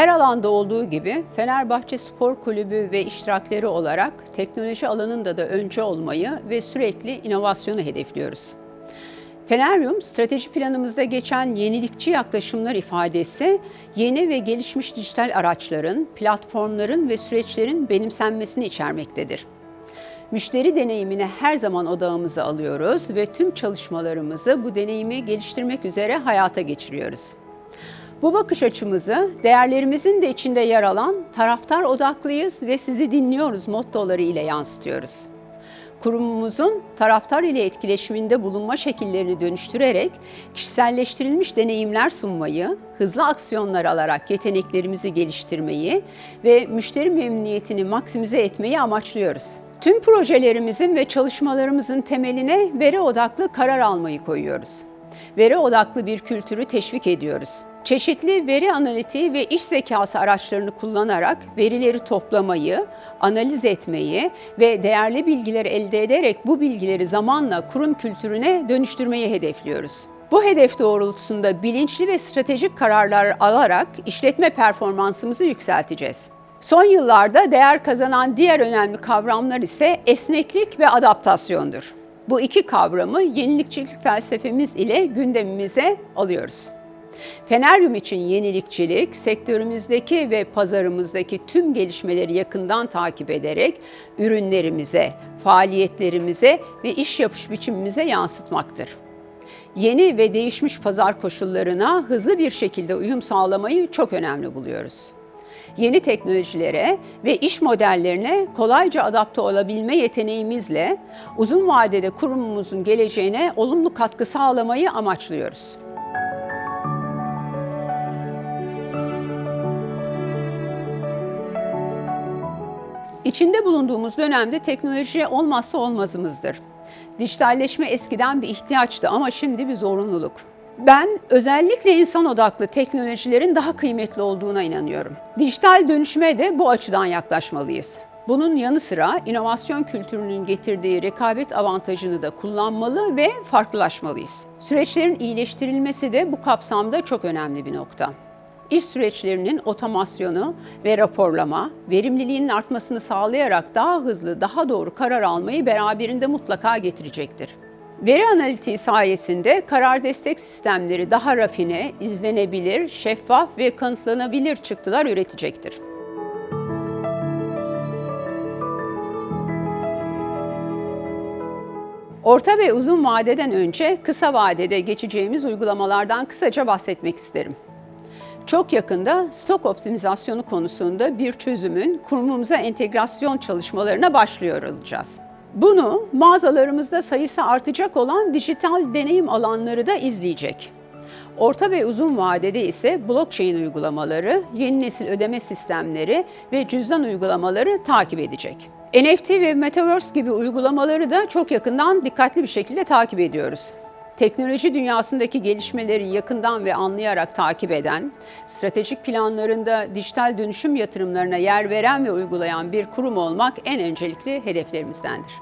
Her alanda olduğu gibi Fenerbahçe Spor Kulübü ve iştirakleri olarak teknoloji alanında da önce olmayı ve sürekli inovasyonu hedefliyoruz. Feneryum strateji planımızda geçen yenilikçi yaklaşımlar ifadesi yeni ve gelişmiş dijital araçların, platformların ve süreçlerin benimsenmesini içermektedir. Müşteri deneyimini her zaman odağımıza alıyoruz ve tüm çalışmalarımızı bu deneyimi geliştirmek üzere hayata geçiriyoruz. Bu bakış açımızı değerlerimizin de içinde yer alan taraftar odaklıyız ve sizi dinliyoruz mottoları ile yansıtıyoruz. Kurumumuzun taraftar ile etkileşiminde bulunma şekillerini dönüştürerek kişiselleştirilmiş deneyimler sunmayı, hızlı aksiyonlar alarak yeteneklerimizi geliştirmeyi ve müşteri memnuniyetini maksimize etmeyi amaçlıyoruz. Tüm projelerimizin ve çalışmalarımızın temeline veri odaklı karar almayı koyuyoruz. Veri odaklı bir kültürü teşvik ediyoruz. Çeşitli veri analitiği ve iş zekası araçlarını kullanarak verileri toplamayı, analiz etmeyi ve değerli bilgiler elde ederek bu bilgileri zamanla kurum kültürüne dönüştürmeyi hedefliyoruz. Bu hedef doğrultusunda bilinçli ve stratejik kararlar alarak işletme performansımızı yükselteceğiz. Son yıllarda değer kazanan diğer önemli kavramlar ise esneklik ve adaptasyondur. Bu iki kavramı yenilikçilik felsefemiz ile gündemimize alıyoruz. Feneryum için yenilikçilik, sektörümüzdeki ve pazarımızdaki tüm gelişmeleri yakından takip ederek ürünlerimize, faaliyetlerimize ve iş yapış biçimimize yansıtmaktır. Yeni ve değişmiş pazar koşullarına hızlı bir şekilde uyum sağlamayı çok önemli buluyoruz yeni teknolojilere ve iş modellerine kolayca adapte olabilme yeteneğimizle uzun vadede kurumumuzun geleceğine olumlu katkı sağlamayı amaçlıyoruz. İçinde bulunduğumuz dönemde teknoloji olmazsa olmazımızdır. Dijitalleşme eskiden bir ihtiyaçtı ama şimdi bir zorunluluk. Ben özellikle insan odaklı teknolojilerin daha kıymetli olduğuna inanıyorum. Dijital dönüşüme de bu açıdan yaklaşmalıyız. Bunun yanı sıra inovasyon kültürünün getirdiği rekabet avantajını da kullanmalı ve farklılaşmalıyız. Süreçlerin iyileştirilmesi de bu kapsamda çok önemli bir nokta. İş süreçlerinin otomasyonu ve raporlama, verimliliğin artmasını sağlayarak daha hızlı, daha doğru karar almayı beraberinde mutlaka getirecektir. Veri analitiği sayesinde karar destek sistemleri daha rafine, izlenebilir, şeffaf ve kanıtlanabilir çıktılar üretecektir. Orta ve uzun vadeden önce kısa vadede geçeceğimiz uygulamalardan kısaca bahsetmek isterim. Çok yakında stok optimizasyonu konusunda bir çözümün kurumumuza entegrasyon çalışmalarına başlıyor olacağız. Bunu mağazalarımızda sayısı artacak olan dijital deneyim alanları da izleyecek. Orta ve uzun vadede ise blockchain uygulamaları, yeni nesil ödeme sistemleri ve cüzdan uygulamaları takip edecek. NFT ve Metaverse gibi uygulamaları da çok yakından dikkatli bir şekilde takip ediyoruz teknoloji dünyasındaki gelişmeleri yakından ve anlayarak takip eden, stratejik planlarında dijital dönüşüm yatırımlarına yer veren ve uygulayan bir kurum olmak en öncelikli hedeflerimizdendir.